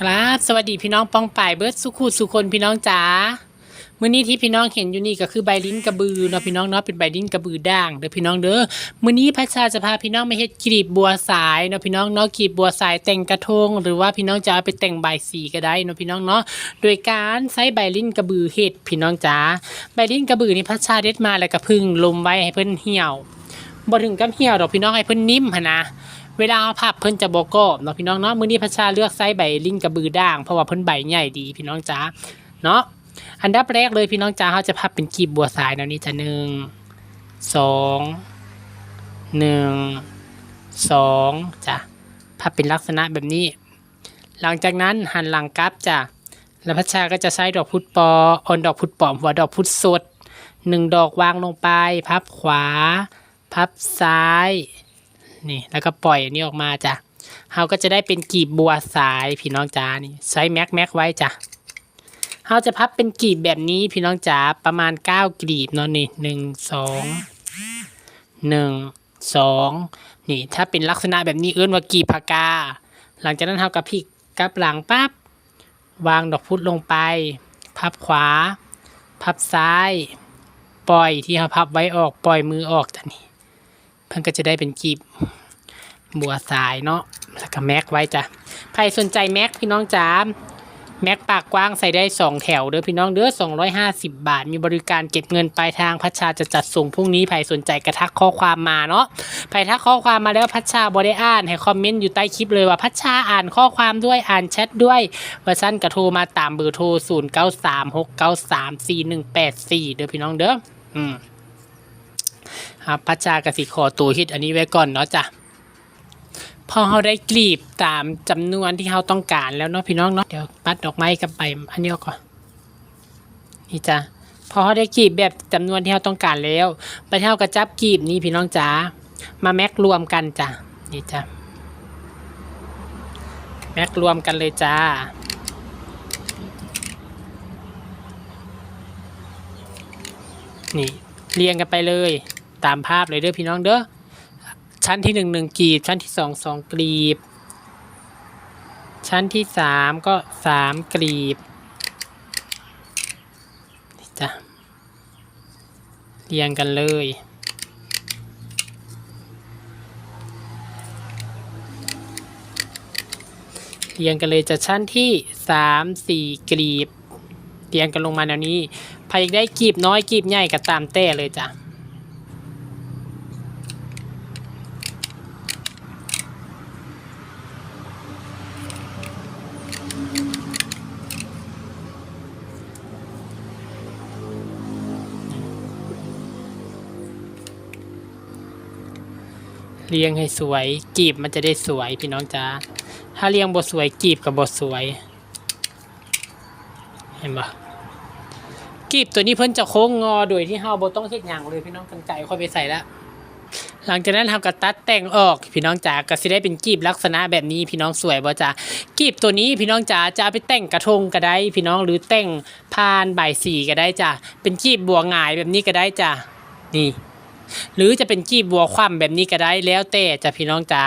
ครับ สวัสดีพี่น้องป้องป่ายเบิร์ดสุขุสุคนพี่น้องจ๋ามื้อนี้ที่พี่น้องเห็นอยู่นี่ก็คือใบลิ้นกระบือเนาะพี่น้องเนาะเป็นใบลิ้นกระบือด่างเด้อพี่น้องเด้อมื้อนี้พระชาจะพาพี่น้องมาเฮ็ดกลีบบัวสายเนาะพี่น้องเนาะกลีบบัวสายแต่งกระทง หรือว่าพี่น้องจะเอาไปแต่งใบสีก็ได้เนาะพี่น้องเนาะโดยการใช้ใบลิ้นกระบือเฮ็ดพี่น้องจ๋าใบลิ้นกระบือนี่พระชาเด็ดมาแล้วก็พึ่งลมไว้ให้เพิ่นเหี่ยวบ่ถึงกับเหี่ยวดอกพี่น้องให้เพิ่นนิ่มหนะ เวลาเอาผับเพิ่นจะบกรอบเนาะพี่น้องเนาะมื้อนี้พระชาเลือกไซส์ใบลิ้นกระบือด่างเพราะว่าเพิ่นใบใหญ่ดีพี่น้องจ๋าเนาะอันดับแรกเลยพี่น้องจ๋าเขาจะพับเป็นกีบบัวสายเนาะนี่จะหนึ่งสองหนึ่งสองจ้ะพับเป็นลักษณะแบบนี้ หลังจากนั้นหันหลังกลับจ้ะแล้วพระชาก็จะใช้ดอกพุดปอออนดอกพุดปอมหัวดอกพุดสดหนึ่งดอกวางลงไป พับขวา พับซ้าย นี่แล้วก็ปล่อยอันนี้ออกมาจ้ะเราก็จะได้เป็นกีบบัวสายพี่น้องจ๋านี่ใช้แม็กแม็กไว้จ้ะเราจะพับเป็นกีบแบบนี้พี่น้องจ๋าประมาณเก้ากลีบเนาะนี่หนึ่งสองหนึ่งสองนี่ถ้าเป็นลักษณะแบบนี้เอื้นว่ากีบพากา หลังจากนั้นเรากับพลิกกลับหลังปั๊บวางดอกพุธลงไป พับขวา พับซ้าย ปล่อยที่เราพับไว้ออกปล่อยมือออกจ้ะนี่ เพิ่นก็จะได้เป็นกีบบัวสายเนาะแล้วก็แม็กไว้จ้ะใครสนใจแม็กพี่น้องจ๋าแม็กปากกว้างใส่ได้ 2 แถวเด้อพี่น้องเด้อ250 บาท มีบริการเก็บเงินปลายทางพัชชาจะจัดส่งพรุ่งนี้ใครสนใจกระทักข้อความมาเนาะใครทักข้อความมาแล้วพัชชาบอได้อ่าน ให้คอมเมนต์อยู่ใต้คลิปเลยว่าพัชชาอ่านข้อความด้วยอ่านแชทด้วยเว่าสั้นกระโทรมาตามเบอร์โทร 0936934184 เด้อพี่น้องเด้ออืม ครับพระจากสิขอตัวฮิตอันนี้ไว้ก่อนเนาะจ้ะพอเราได้กลีบตามจำนวนที่เราต้องการแล้วเนาะพี่น้องเนาะเดี๋ยวปัดดอกไม้กับใบอันนี้ก่อนนี่จ้ะพอเราได้กลีบแบบจำนวนที่เราต้องการแล้วไปเท่ากับจับกลีบนี้พี่น้องจ๋ามาแม็กรวมกันจ้ะนี่จ้ะแม็กรวมกันเลยจ้านี่เรียงกันไปเลย ตามภาพเลยเด้อพี่น้องเด้อชั้นที่หนึ่งหนึ่งกลีบ ชั้นที่สองสองกลีบ ชั้นที่สามก็สามกลีบจ้ะเรียงกันเลยเรียงกันเลยจะชั้นที่สามสี่กลีบเรียงกันลงมาแนวนี้ใครอยากได้กีบน้อยกีบใหญ่ก็ตามแต่เลยจ้ะ เรียงให้สวยกีบมันจะได้สวยพี่น้องจ้าถ้าเรียงบทสวยกีบกับบทสวย เห็นปะกีบตัวนี้เพิ่นจะโค้งงอโดยที่เฮาบ่ต้องเฮ็ดหยังเลยพี่น้องกันไก่ค่อยไปใส่ละหลังจากนั้นเฮาก็ตัดแต่งออก พี่น้องจ๋าก็สิได้เป็นกีบลักษณะแบบนี้พี่น้องสวยบ่จ้ากีบตัวนี้พี่น้องจ๋าจะไปแต่งกระทงก็ได้ พี่น้องหรือแต่งพานใบสีก็ได้จ้ะเป็นกีบบัวหงายแบบนี้ก็ได้จ้ะนี่ หรือจะเป็นกีบบัวคว่ำแบบนี้ก็ได้แล้วแต่จ้ะพี่น้องจ๋า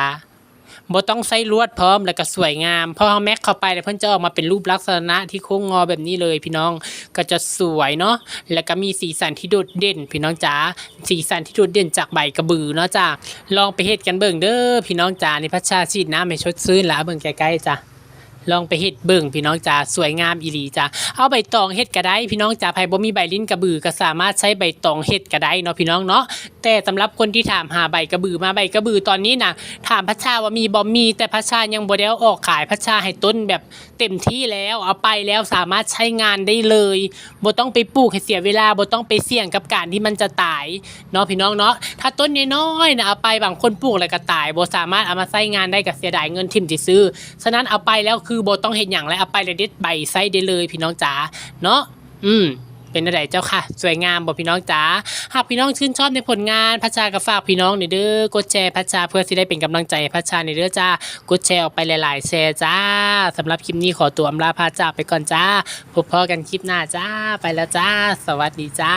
บ่ต้องใส่ลวดพร้อมแล้วก็สวยงามพอเฮาแม็กเข้าไปแล้วเพิ่นจะออกมาเป็นรูปลักษณะที่โค้งงอแบบนี้เลยพี่น้องก็จะสวยเนาะแล้วก็มีสีสันที่โดดเด่น พี่น้องจ๋าสีสันที่โดดเด่นจากใบกระบือเนาะจ้าลองไปเฮ็ดกันเบิ่งเด้อพี่น้องจ๋าในพัชชาชีดน้ำให้ชดชื่นละเบิ่งใกล้ๆจ้ะ ลองไปเฮ็ดเบิ่งพี่น้องจ๋าสวยงามอีหลีจ้ะเอาใบตองเฮ็ดก็ได้ พี่น้องจ๋าไผบ่มีใบลิ้นกระบือก็สามารถใช้ใบตองเฮ็ดก็ได้เนาะพี่น้องเนาะแต่สำหรับคนที่ถามหาใบกระบือมาใบกระบือตอนนี้น่ะถามพัชชาว่ามีบ่มี แต่พัชชายังบ่ได้ออกขายพัชชาให้ต้นแบบเต็มที่แล้วเอาไปแล้วสามารถใช้งานได้เลยบ่ต้องไปปลูกให้เสียเวลาบ่ต้องไปเสี่ยงกับการที่มันจะตายเนาะพี่น้องเนาะถ้าต้นน้อยๆน่ะเอาไปบางคนปลูกแล้วก็ตายบ่สามารถเอามาใช้งานได้ก็เสียดายเงินทิ่มที่ซื้อฉะนั้นเอาไปแล้วคืือโบต้องเห็นอย่างไรเอาไปเลยเด็ดใบไซได้เลยพี่น้องจ๋าเนาะอืมเป็นอะไรเจ้าค่ะ สวยงามบอกพี่น้องจ๋าหากพี่น้องชื่นชอบในผลงานพัชชากับฝากพี่น้องในอยเด้อกดแชร์พัชชาเพื่อที่ได้เป็นกำลังใจพัชชาในอยเด้อจ้ากดแชร์ออกไปหลาย ๆ แชร์จ้าสำหรับคลิปนี้ขอตัวอำลาพาจาไปก่อนจ้าพบพอกันคลิปหน้าจ้าไปแล้วจ้า สวัสดีจ้า